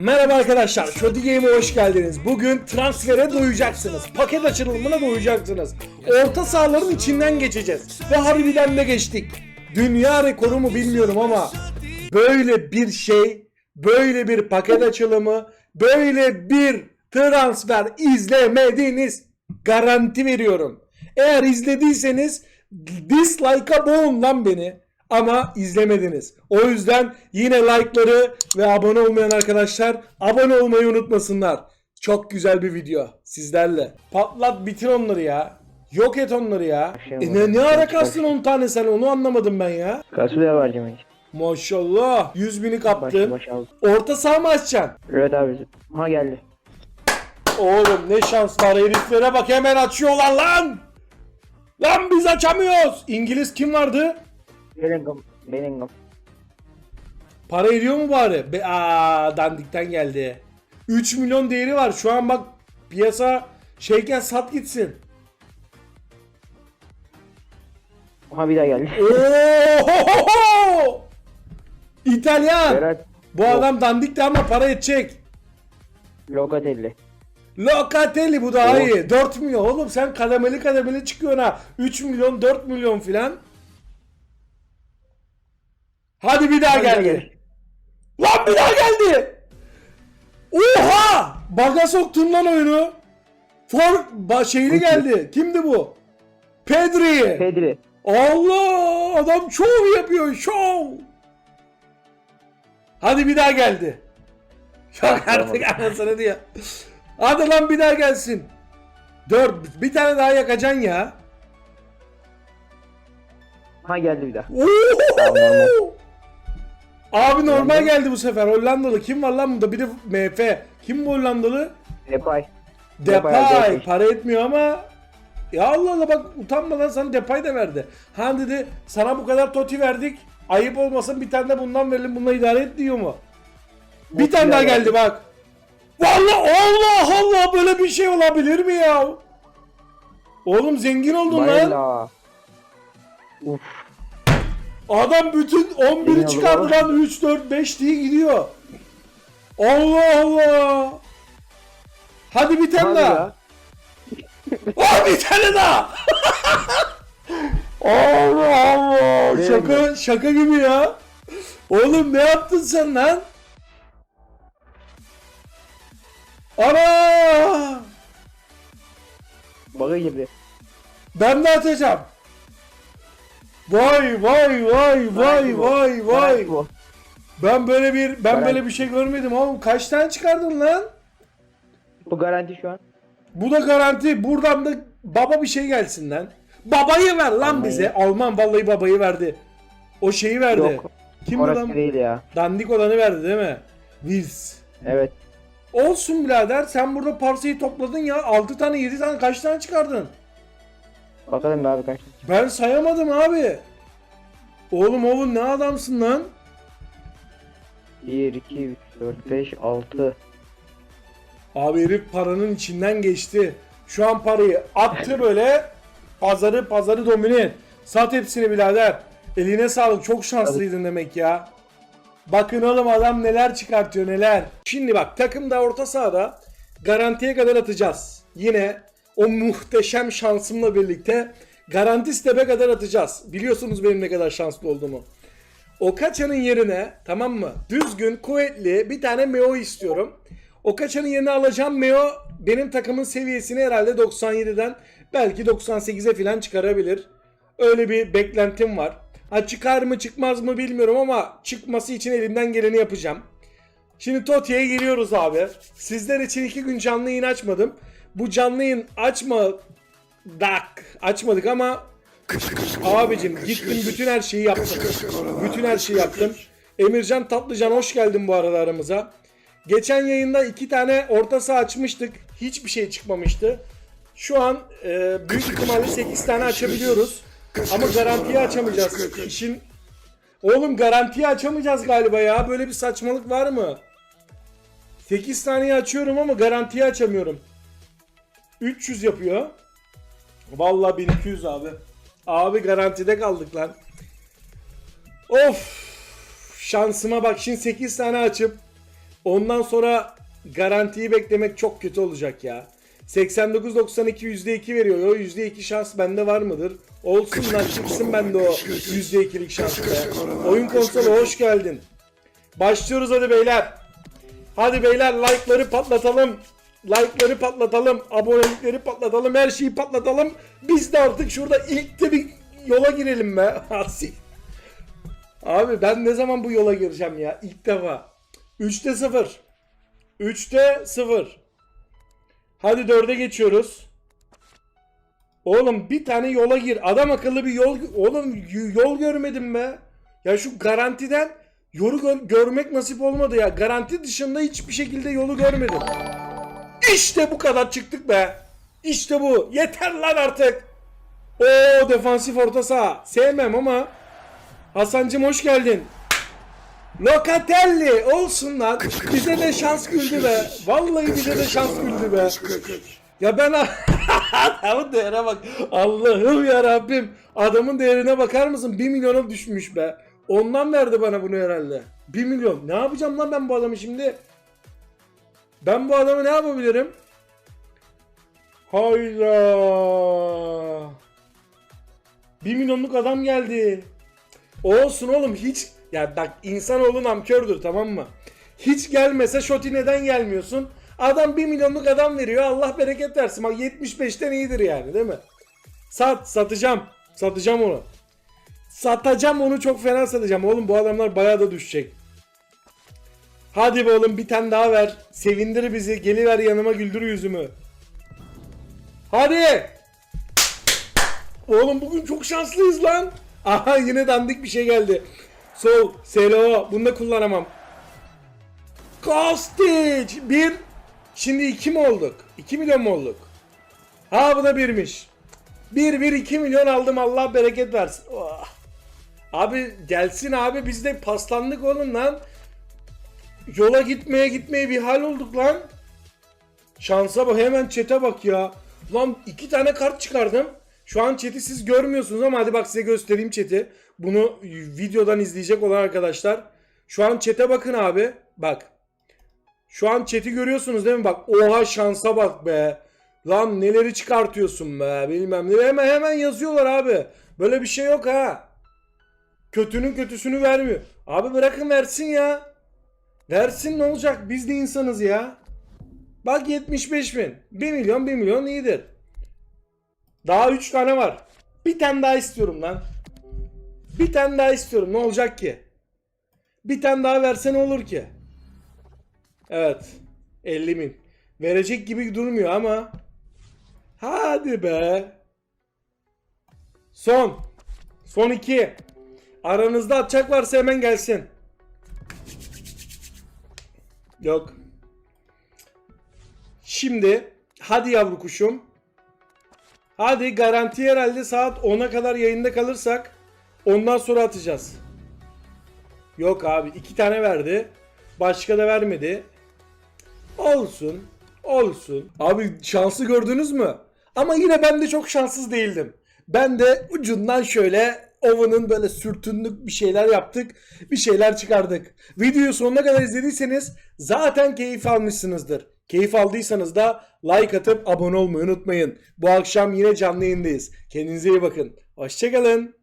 Merhaba arkadaşlar, Shodi Game'e hoş geldiniz. Bugün transfere doyacaksınız. Paket açılımına doyacaksınız. Orta sahaların içinden geçeceğiz. Ve harbiden de geçtik. Dünya rekoru mu bilmiyorum ama böyle bir şey, böyle bir paket açılımı, böyle bir transfer izlemediniz. Garanti veriyorum. Eğer izlediyseniz dislike'a boğun lan beni. Ama izlemediniz. O yüzden yine like'ları ve abone olmayan arkadaşlar abone olmayı unutmasınlar. Çok güzel bir video sizlerle. Patlat bitir onları ya. Yok et onları ya. E ne, ne ara kastın 10 tane sen onu anlamadım ben ya. Kasulya var demek. Maşallah 100 bini Baş kaptın. baş al. Orta saha mı açacaksın? Evet abi. Ha geldi. Oğlum ne şans var heriflere bak hemen açıyorlar lan. Lan biz açamıyoruz. İngiliz kim vardı? Bellingham. Bellingham. Para ediyor mu bari? Be Aa, dandikten geldi. 3 milyon değeri var. Şu an bak piyasa şeyken sat gitsin. Ha bir daha geldi. Oo! İtalyan. Berat. Bu adam dandikti ama para edecek. Locatelli. Locatelli bu daha Oo. iyi. 4 milyon. Oğlum sen kademeli kademeli çıkıyorsun ha. 3 milyon 4 milyon filan. Hadi bir daha Hadi geldi. Lan bir daha geldi. Oha! Baga soktun lan oyunu. For ba şeyli geldi. Kimdi bu? Pedri. Pedri. Allah! Adam şov yapıyor. Şov. Hadi bir daha geldi. Yok artık anasını diyor. Hadi lan bir daha gelsin. Dört. Bir tane daha yakacaksın ya. Ha geldi bir daha. Oo! Abi normal geldi bu sefer. Hollandalı. Kim var lan burada? Bir de MF. Kim bu Hollandalı? Depay. Depay. Depay. Para etmiyor ama ya Allah Allah bak utanmadan sana Depay da verdi. Han dedi sana bu kadar toti verdik. Ayıp olmasın bir tane de bundan verelim bununla idare et diyor mu? Bir Mutlu tane daha ya. geldi bak. Vallahi Allah Allah böyle bir şey olabilir mi ya? Oğlum zengin oldun lan. Bayla. Uf. Adam bütün 11'i Zengin çıkardı lan 3 4 5 diye gidiyor. Allah Allah. Hadi bir tane daha. Aa bir tane daha. Allah Allah. Şaka şaka gibi ya. Oğlum ne yaptın sen lan? Ana! Baga girdi. Ben de atacağım. Vay vay vay vay vay vay. Ben böyle bir ben böyle bir şey görmedim oğlum. Kaç tane çıkardın lan? Bu garanti şu an. Bu da garanti. Buradan da baba bir şey gelsin lan. Babayı ver lan Almanya. bize. Alman vallahi babayı verdi. O şeyi verdi. Yok. Kim Orası lan? değil ya. Dandik olanı verdi değil mi? Wills. Evet. Olsun birader sen burada parsayı topladın ya 6 tane 7 tane kaç tane çıkardın? Bakalım abi kaç. Ben sayamadım abi. Oğlum oğlum ne adamsın lan? 1, 2, 3, 4, 5, 6. Abi herif paranın içinden geçti. Şu an parayı attı böyle. Pazarı pazarı domine et. Sat hepsini birader. Eline sağlık. Çok şanslıydın demek ya. Bakın oğlum adam neler çıkartıyor neler. Şimdi bak takımda orta sahada garantiye kadar atacağız. Yine o muhteşem şansımla birlikte garanti step'e kadar atacağız. Biliyorsunuz benim ne kadar şanslı olduğumu. Okaça'nın yerine tamam mı? Düzgün, kuvvetli bir tane Meo istiyorum. Okaça'nın yerine alacağım Meo benim takımın seviyesini herhalde 97'den belki 98'e falan çıkarabilir. Öyle bir beklentim var. Ha çıkar mı çıkmaz mı bilmiyorum ama çıkması için elimden geleni yapacağım. Şimdi Toti'ye giriyoruz abi. Sizler için iki gün canlı yayın açmadım. Bu canlı yayın açmadık. Açmadık ama Abicim gittim bütün her şeyi yaptım. Bütün her şeyi yaptım. Emircan Tatlıcan hoş geldin bu arada aramıza. Geçen yayında iki tane orta saha açmıştık. Hiçbir şey çıkmamıştı. Şu an e, büyük ihtimalle 8 tane açabiliyoruz. Ama garantiye açamayacağız. İşin Oğlum garantiye açamayacağız galiba ya. Böyle bir saçmalık var mı? 8 taneyi açıyorum ama garantiye açamıyorum. 300 yapıyor. Vallahi 1200 abi. Abi garantide kaldık lan. Of. Şansıma bak şimdi 8 tane açıp Ondan sonra garantiyi beklemek çok kötü olacak ya. 89.92 %2 veriyor. O %2 şans bende var mıdır? Olsun lan çıksın bende o %2'lik şans. Oyun konsolu hoş geldin. Başlıyoruz hadi beyler. Hadi beyler like'ları patlatalım. Like'ları patlatalım. Abonelikleri patlatalım. Her şeyi patlatalım. Biz de artık şurada ilk de bir yola girelim be. Abi ben ne zaman bu yola gireceğim ya? İlk defa. 3'te 0. 3'te 0. Hadi 4'e geçiyoruz. Oğlum bir tane yola gir. Adam akıllı bir yol. Oğlum yol görmedim be. Ya şu garantiden yolu gö- görmek nasip olmadı ya. Garanti dışında hiçbir şekilde yolu görmedim. İşte bu kadar çıktık be. İşte bu. Yeter lan artık. O defansif orta saha. Sevmem ama Hasancım hoş geldin. Locatelli olsun lan. Bize de şans güldü be. Vallahi bize de şans güldü be. Ya ben adamın değerine bak. Allah'ım ya Rabbim. Adamın değerine bakar mısın? 1 milyona düşmüş be. Ondan verdi bana bunu herhalde. 1 milyon. Ne yapacağım lan ben bu adamı şimdi? Ben bu adamı ne yapabilirim? Hayda. 1 milyonluk adam geldi. Olsun oğlum hiç ya bak insanoğlu namkördür tamam mı? Hiç gelmese Şoti neden gelmiyorsun? Adam 1 milyonluk adam veriyor Allah bereket versin. Bak 75'ten iyidir yani değil mi? Sat satacağım. Satacağım onu. Satacağım onu çok fena satacağım. Oğlum bu adamlar bayağı da düşecek. Hadi be oğlum bir tane daha ver. Sevindir bizi. Geliver yanıma güldür yüzümü. Hadi. Oğlum bugün çok şanslıyız lan. Aha yine dandik bir şey geldi. Sol, SLO. Bunu da kullanamam. Kostic. Bir. Şimdi iki mi olduk? 2 milyon mu olduk? Ha bu da birmiş. 1 1 2 milyon aldım Allah bereket versin. Oh. Abi gelsin abi biz de paslandık oğlum lan. Yola gitmeye gitmeye bir hal olduk lan. Şansa bak hemen çete bak ya. Lan iki tane kart çıkardım. Şu an chat'i siz görmüyorsunuz ama hadi bak size göstereyim chat'i. Bunu videodan izleyecek olan arkadaşlar. Şu an chat'e bakın abi. Bak. Şu an chat'i görüyorsunuz değil mi? Bak oha şansa bak be. Lan neleri çıkartıyorsun be bilmem ne. Hemen hemen yazıyorlar abi. Böyle bir şey yok ha. Kötünün kötüsünü vermiyor. Abi bırakın versin ya. Versin ne olacak? Biz de insanız ya. Bak 75 bin. 1 milyon 1 milyon iyidir. Daha 3 tane var. Bir tane daha istiyorum lan. Bir tane daha istiyorum. Ne olacak ki? Bir tane daha verse ne olur ki? Evet. 50 bin. Verecek gibi durmuyor ama. Hadi be. Son. Son iki. Aranızda atacak varsa hemen gelsin. Yok. Şimdi hadi yavru kuşum. Hadi garanti herhalde saat 10'a kadar yayında kalırsak ondan sonra atacağız. Yok abi iki tane verdi. Başka da vermedi. Olsun. Olsun. Abi şansı gördünüz mü? Ama yine ben de çok şanssız değildim. Ben de ucundan şöyle Ova'nın böyle sürtünlük bir şeyler yaptık. Bir şeyler çıkardık. Videoyu sonuna kadar izlediyseniz zaten keyif almışsınızdır. Keyif aldıysanız da like atıp abone olmayı unutmayın. Bu akşam yine canlı yayındayız. Kendinize iyi bakın. Hoşçakalın.